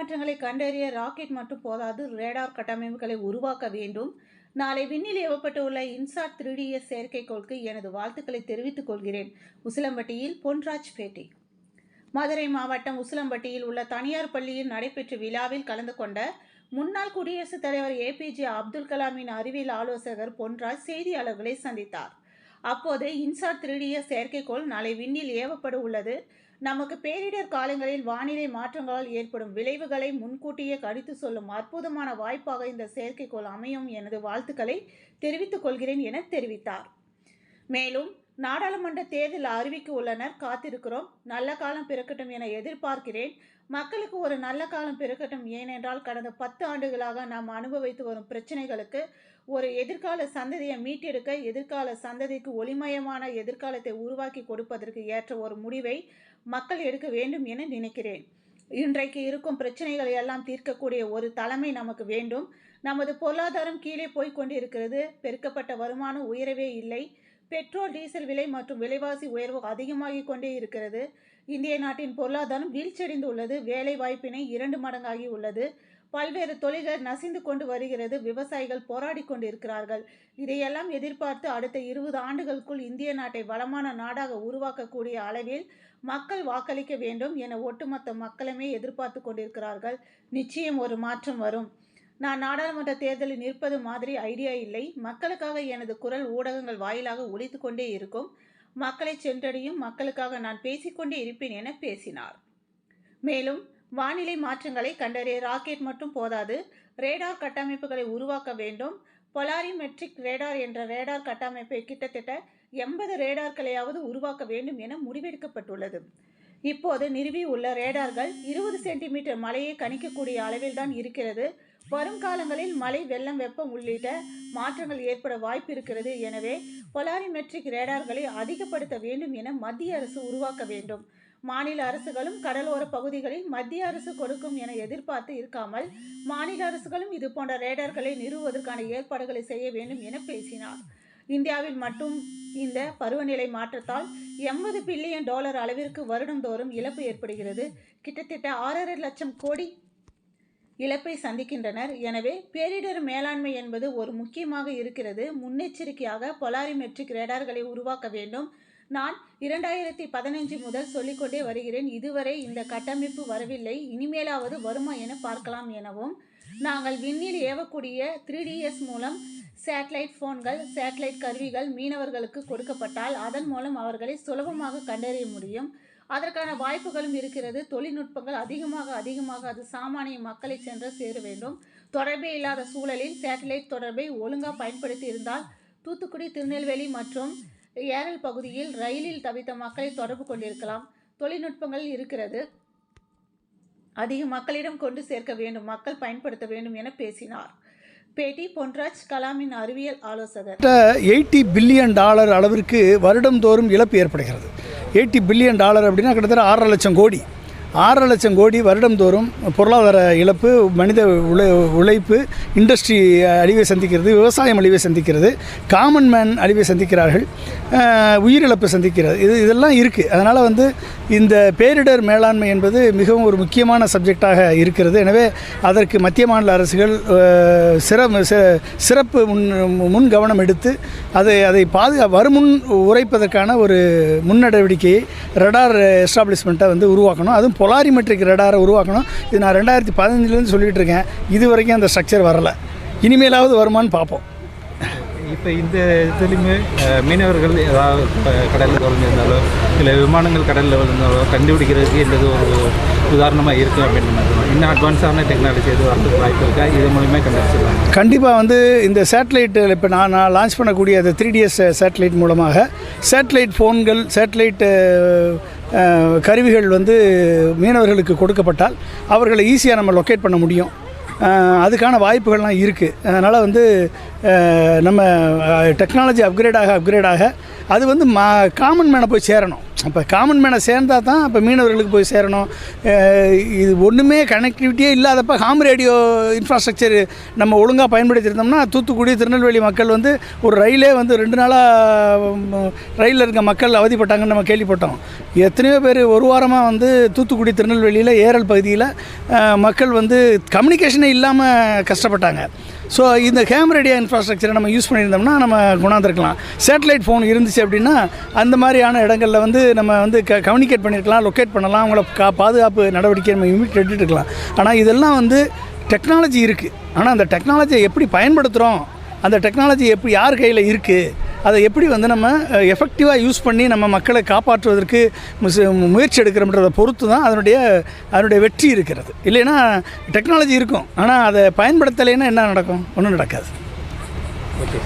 மாற்றங்களை கண்டறிய ராக்கெட் மட்டும் போதாது ரேடார் கட்டமைப்புகளை உருவாக்க வேண்டும். நாளை விண்ணில் ஏவப்பட்டுள்ள இன்சாட் த்ரீ செயற்கைக்கோளுக்கு எனது வாழ்த்துக்களை தெரிவித்துக் கொள்கிறேன். உசிலம்பட்டியில் பொன்ராஜ் பேட்டி. மதுரை மாவட்டம் உசிலம்பட்டியில் உள்ள தனியார் பள்ளியில் நடைபெற்ற விழாவில் கலந்து கொண்ட முன்னாள் குடியரசுத் தலைவர் ஏபிஜே அப்துல் கலாமின் அறிவியல் ஆலோசகர் பொன்ராஜ் செய்தியாளர்களை சந்தித்தார். அப்போது இன்சாட் த்ரீ செயற்கைக்கோள் நாளை விண்ணில் ஏவப்பட உள்ளது நமக்கு பேரிடர் காலங்களில் வானிலை மாற்றங்களால் ஏற்படும் விளைவுகளை முன்கூட்டியே கணித்து சொல்லும் அற்புதமான வாய்ப்பாக இந்த செயற்கைக்கோள் அமையும் எனது வாழ்த்துக்களை தெரிவித்துக் கொள்கிறேன் என தெரிவித்தார். மேலும் நாடாளுமன்ற தேர்தல் அறிவிக்க உள்ளனர். காத்திருக்கிறோம். நல்ல காலம் பிறக்கட்டும் என எதிர்பார்க்கிறேன். மக்களுக்கு ஒரு நல்ல காலம் பிறக்கட்டும். ஏனென்றால் கடந்த பத்து ஆண்டுகளாக நாம் அனுபவித்து வரும் பிரச்சனைகளுக்கு ஒரு எதிர்கால சந்ததியை மீட்டெடுக்க எதிர்கால சந்ததிக்கு ஒளிமயமான எதிர்காலத்தை உருவாக்கி கொடுப்பதற்கு ஏற்ற ஒரு முடிவை மக்கள் எடுக்க வேண்டும் என நினைக்கிறேன். இன்றைக்கு இருக்கும் பிரச்சனைகளை எல்லாம் தீர்க்கக்கூடிய ஒரு தலைமை நமக்கு வேண்டும். நமது பொருளாதாரம் கீழே போய் கொண்டிருக்கிறது. பெருக்கப்பட்ட வருமானம் உயரவே இல்லை. பெட்ரோல் டீசல் விலை மற்றும் விலைவாசி உயர்வு அதிகமாகிக் கொண்டே இருக்கிறது. இந்திய நாட்டின் பொருளாதாரம் வீழ்ச்சியடைந்து உள்ளது வேலை வாய்ப்பினை இரண்டு மடங்காகி உள்ளது. பல்வேறு தொழில்கள் நசிந்து கொண்டு வருகிறது. விவசாயிகள் போராடி கொண்டிருக்கிறார்கள். இதையெல்லாம் எதிர்பார்த்து அடுத்த இருபது ஆண்டுகளுக்குள் இந்திய நாட்டை வளமான நாடாக உருவாக்கக்கூடிய அளவில் மக்கள் வாக்களிக்க வேண்டும் என ஒட்டுமொத்த மக்களுமே எதிர்பார்த்து கொண்டிருக்கிறார்கள். நிச்சயம் ஒரு மாற்றம் வரும். நான் நாடாளுமன்ற தேர்தலில் நிற்பது மாதிரி ஐடியா இல்லை. மக்களுக்காக எனது குரல் ஊடகங்கள் வாயிலாக ஒழித்து கொண்டே இருக்கும். மக்களை சென்றடையும் மக்களுக்காக நான் பேசிக்கொண்டே இருப்பேன் என பேசினார். மேலும் வானிலை மாற்றங்களை கண்டறிய ராக்கெட் மட்டும் போதாது ரேடார் கட்டமைப்புகளை உருவாக்க வேண்டும். பொலாரிமெட்ரிக் ரேடார் என்ற ரேடார் கட்டமைப்பை கிட்டத்தட்ட எண்பது ரேடார்களையாவது உருவாக்க வேண்டும் என முடிவெடுக்கப்பட்டுள்ளது. இப்போது நிறுவி உள்ள ரேடார்கள் இருபது சென்டிமீட்டர் மழையை கணிக்கக்கூடிய அளவில் தான் இருக்கிறது. வரும் காலங்களில் மழை வெள்ளம் வெப்பம் உள்ளிட்ட மாற்றங்கள் ஏற்பட வாய்ப்பு இருக்கிறது எனவே பொலாரிமெட்ரிக் ரேடார்களை அதிகப்படுத்த வேண்டும் என மத்திய அரசு உருவாக்க வேண்டும். மாநில அரசுகளும் கடலோர பகுதிகளில் மத்திய அரசு கொடுக்கும் என எதிர்பார்த்து இருக்காமல் மாநில அரசுகளும் இது போன்ற ரேடார்களை நிறுவுவதற்கான ஏற்பாடுகளை செய்ய வேண்டும் என பேசினார். இந்தியாவில் மட்டும் இந்த பருவநிலை மாற்றத்தால் எண்பது பில்லியன் டாலர் அளவிற்கு வருடந்தோறும் இழப்பு ஏற்படுகிறது. கிட்டத்தட்ட ஆறரை லட்சம் கோடி இழப்பை சந்திக்கின்றனர். எனவே பேரிடர் மேலாண்மை என்பது ஒரு முக்கியமாக இருக்கிறது. முன்னெச்சரிக்கையாக பொலாரிமெட்ரிக் ரேடார்களை உருவாக்க வேண்டும். நான் இரண்டாயிரத்தி பதினஞ்சு முதல் சொல்லிக்கொண்டே வருகிறேன். இதுவரை இந்த கட்டமைப்பு வரவில்லை. இனிமேலாவது வருமா என பார்க்கலாம் எனவும். நாங்கள் விண்ணில் ஏவக்கூடிய த்ரீ டிஎஸ் மூலம் சேட்டலைட் ஃபோன்கள் சேட்டலைட் கருவிகள் மீனவர்களுக்கு கொடுக்கப்பட்டால் அதன் மூலம் அவர்களை சுலபமாக கண்டறிய முடியும். அதற்கான வாய்ப்புகளும் இருக்கிறது. தொழில்நுட்பங்கள் அதிகமாக அதிகமாக அது சாமானிய மக்களை சென்று சேர வேண்டும். தொடர்பே இல்லாத சூழலில் சேட்டலைட் தொடர்பை ஒழுங்காக பயன்படுத்தி இருந்தால் தூத்துக்குடி திருநெல்வேலி மற்றும் ஏரல் பகுதியில் ரயிலில் தவித்த மக்களை தொடர்பு கொண்டிருக்கலாம். தொழில்நுட்பங்கள் இருக்கிறது. அதிக மக்களிடம் கொண்டு சேர்க்க வேண்டும். மக்கள் பயன்படுத்த வேண்டும் என பேசினார். பேட்டி பொன்ராஜ் கலாமின் அறிவியல் ஆலோசகர். எயிட்டி பில்லியன் டாலர் அளவிற்கு வருடந்தோறும் இழப்பு ஏற்படுகிறது. எயிட்டி பில்லியன் டாலர் அப்படின்னா கிட்டத்தட்ட ஆறரை லட்சம் கோடி. ஆறரை லட்சம் கோடி வருடந்தோறும் பொருளாதார இழப்பு மனித உழை உழைப்பு இண்டஸ்ட்ரி அழிவை சந்திக்கிறது விவசாயம் அழிவை சந்திக்கிறது காமன் மேன் அழிவை சந்திக்கிறார்கள் உயிரிழப்பு சந்திக்கிறது. இது இதெல்லாம் இருக்குது அதனால் வந்து இந்த பேரிடர் மேலாண்மை என்பது மிகவும் ஒரு முக்கியமான சப்ஜெக்டாக இருக்கிறது. எனவே அதற்கு மத்திய மாநில அரசுகள் சிற சிறப்பு முன் முன் கவனம் எடுத்து அதை அதை பாதுகா வருமுன் உரைப்பதற்கான ஒரு முன்னடவடிக்கையை ரடார் எஸ்டாப்ளிஷ்மெண்ட்டை வந்து உருவாக்கணும். அதுவும் பொலாரிமெட்ரிக் ரடாரை உருவாக்கணும். இது நான் ரெண்டாயிரத்தி பதினஞ்சுலேருந்து சொல்லிகிட்டு இருக்கேன் இது வரைக்கும் அந்த ஸ்ட்ரக்சர் வரலை. இனிமேலாவது வருமான்னு பார்ப்போம். இப்போ இந்த இதுலையுமே மீனவர்கள் ஏதாவது கடலில் தொலைஞ்சிருந்தாலோ இல்லை விமானங்கள் கடலில் விழுந்தாலோ கண்டுபிடிக்கிறதுக்கு இந்த ஒரு உதாரணமாக இருக்குது அப்படின்னு இன்னும் அட்வான்ஸான டெக்னாலஜி எதுவும் வரதுக்கு வாய்ப்பு இருக்கா? இது மூலியமாக கண்டுபிடிச்சிடலாம்? கண்டிப்பாக வந்து இந்த சேட்டலைட் இப்போ நான் நான் லான்ச் பண்ணக்கூடிய அந்த த்ரீ டிஎஸ் சேட்டலைட் மூலமாக சேட்டலைட் ஃபோன்கள் சேட்டலைட் கருவிகள் வந்து மீனவர்களுக்கு கொடுக்கப்பட்டால் அவர்களை ஈஸியாக நம்ம லொக்கேட் பண்ண முடியும். அதுக்கான வாய்ப்புகள்லாம் இருக்குது அதனால் வந்து நம்ம டெக்னாலஜி அப்கிரேடாக அப்கிரேடாக அது வந்து மா காமன் மேனை போய் சேரணும். அப்போ காமன் மேனை சேர்ந்தால் தான் இப்போ மீனவர்களுக்கு போய் சேரணும். இது ஒன்றுமே கனெக்டிவிட்டியே இல்லாதப்ப ஹாம் ரேடியோ இன்ஃப்ராஸ்ட்ரக்சர் நம்ம ஒழுங்காக பயன்படுத்தியிருந்தோம்னா தூத்துக்குடி திருநெல்வேலி மக்கள் வந்து ஒரு ரயிலே வந்து ரெண்டு நாளாக ரயிலில் இருக்க மக்கள் அவதிப்பட்டாங்கன்னு நம்ம கேள்விப்பட்டோம். எத்தனையோ பேர் ஒரு வாரமாக வந்து தூத்துக்குடி திருநெல்வேலியில் ஏரல் பகுதியில் மக்கள் வந்து கம்யூனிகேஷனே இல்லாமல் கஷ்டப்பட்டாங்க. ஸோ இந்த கேம் ரேடியோ இன்ஃப்ராஸ்ட்ரக்சரை நம்ம யூஸ் பண்ணியிருந்தோம்னா நம்ம கொண்டாந்துருக்கலாம் சேட்டலைட் ஃபோன் இருந்துச்சு அப்படின்னா அந்த மாதிரியான இடங்களில் வந்து நம்ம வந்து க கம்யூனிகேட் பண்ணியிருக்கலாம் லொக்கேட் பண்ணலாம் அவங்கள கா பாதுகாப்பு நடவடிக்கை நம்ம இமீட் எடுத்துட்டு இருக்கலாம். ஆனால் இதெல்லாம் வந்து டெக்னாலஜி இருக்குது ஆனால் அந்த டெக்னாலஜியை எப்படி பயன்படுத்துகிறோம் அந்த டெக்னாலஜி எப்படி யார் கையில் இருக்குது அதை எப்படி வந்து நம்ம எஃபெக்டிவாக யூஸ் பண்ணி நம்ம மக்களை காப்பாற்றுவதற்கு முயற்சி எடுக்கிறோம்ன்றதை பொறுத்து தான் அதனுடைய அதனுடைய வெற்றி இருக்கிறது. இல்லைன்னா டெக்னாலஜி இருக்கும். ஆனால் அதை பயன்படுத்தலைன்னா என்ன நடக்கும்? ஒன்றும் நடக்காது. ஓகே